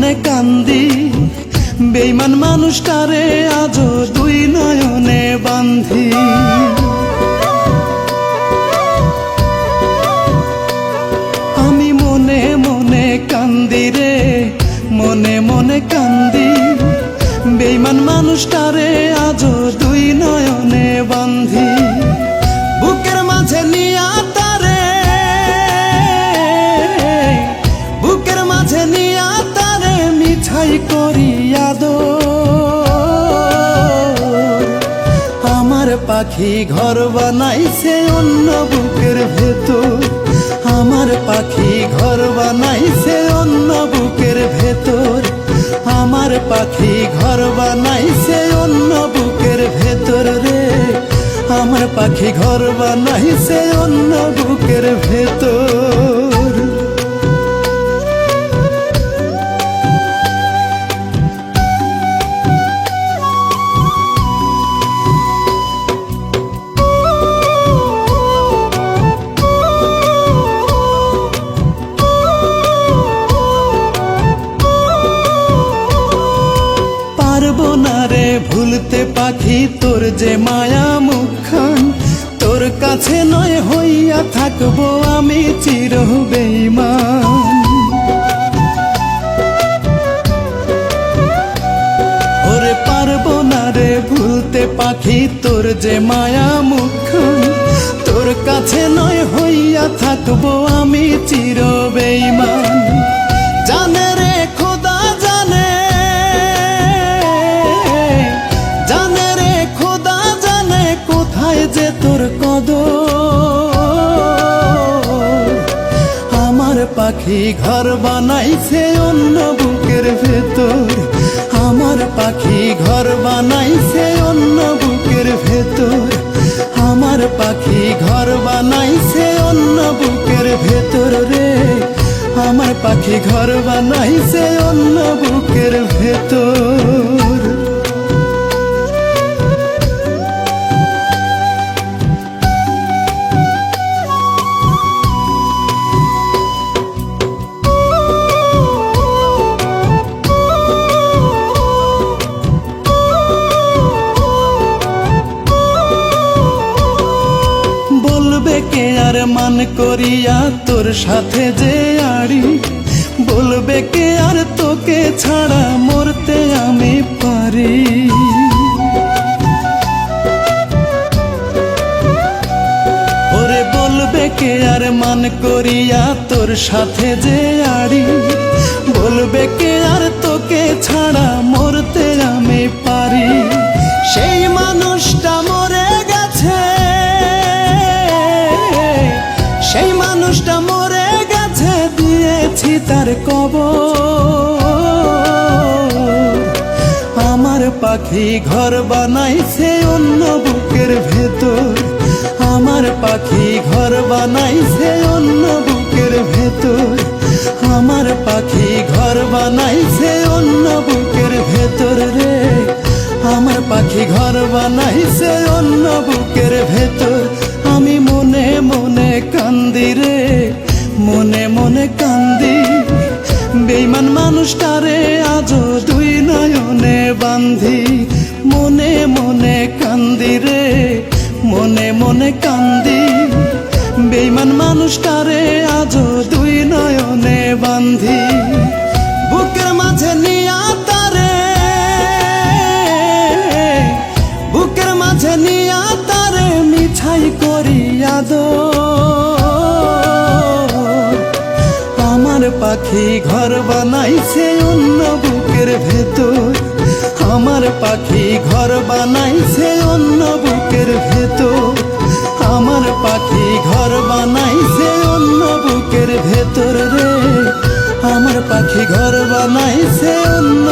মনে কান্দি। বেইমান মানুষটারে আজও দুই নয়নে বান্ধি আমি মনে মনে কান্দি রে, মনে মনে কান্দি। বেইমান মানুষটারে আজও পাখি ঘর বানাইছে অন্য বুকের ভেতর। আমার পাখি ঘর বানাইছে অন্য বুকের ভেতর। আমার পাখি ঘর বানাইছে অন্য বুকের ভেতর রে। আমার পাখি ঘর বানাইছে অন্য বুকের ভেতর। ভুলতে পাখি তোর যে মায়া মুখখান, তোর কাছে নয় হইয়া থাকব আমি চির বেইমান ওরে পারব না রে ভুলতে পাখি তোর যে মায়া মুখখান, তোর কাছে নয় হইয়া থাকব আমি চির বেইমান তোর কদ আমার পাখি ঘর বানাইছে অন্য বুকের ভেতর। আমার পাখি ঘর বানাইছে অন্য বুকের ভেতর। আমার পাখি ঘর বানাইছে অন্য বুকের ভেতর রে। আমার পাখি ঘর বানাইছে অন্য বুকের ভেতর। আর মান করিয়া তোর সাথে যে আড়ি। বলবে কে আর তোকে ছাড়া মরতে আমি পারি। ওরে বলবে কে আর মান করিয়া তোর সাথে যে আড়ি। বলবে কে আর তোকে ছাড়া মরতে দিয়েছি তার কব আমার পাখি ঘর বানাইছে অন্য বুকের ভেতর। আমার পাখি ঘর বানাইছে অন্য বুকের ভেতর। আমার পাখি ঘর বানাইছে অন্য বুকের ভেতর রে। আমার পাখি ঘর বানাইছে অন্য বুকের ভেতর। আমি মনে মনে কান্দি রে, মনে মনে কান্দি বেইমান মানুষটারে আজও দুই নয়নে বান্ধি। মনে মনে কান্দি রে, মনে মনে কান্দি। বেইমান মানুষটারে আজও দুই নয়নে বান্ধি। বুকের মাঝে নিয়া তারে, বুকের মাঝে নিয়া তারে মিঠাই করিয়া দো পাখি ঘর বানাইছে অন্য বুকের ভেতর। আমার পাখি ঘর বানাইছে অন্য বুকের ভেতর। আমার পাখি ঘর বানাইছে অন্য বুকের ভেতর রে। আমার পাখি ঘর বানাইছে অন্য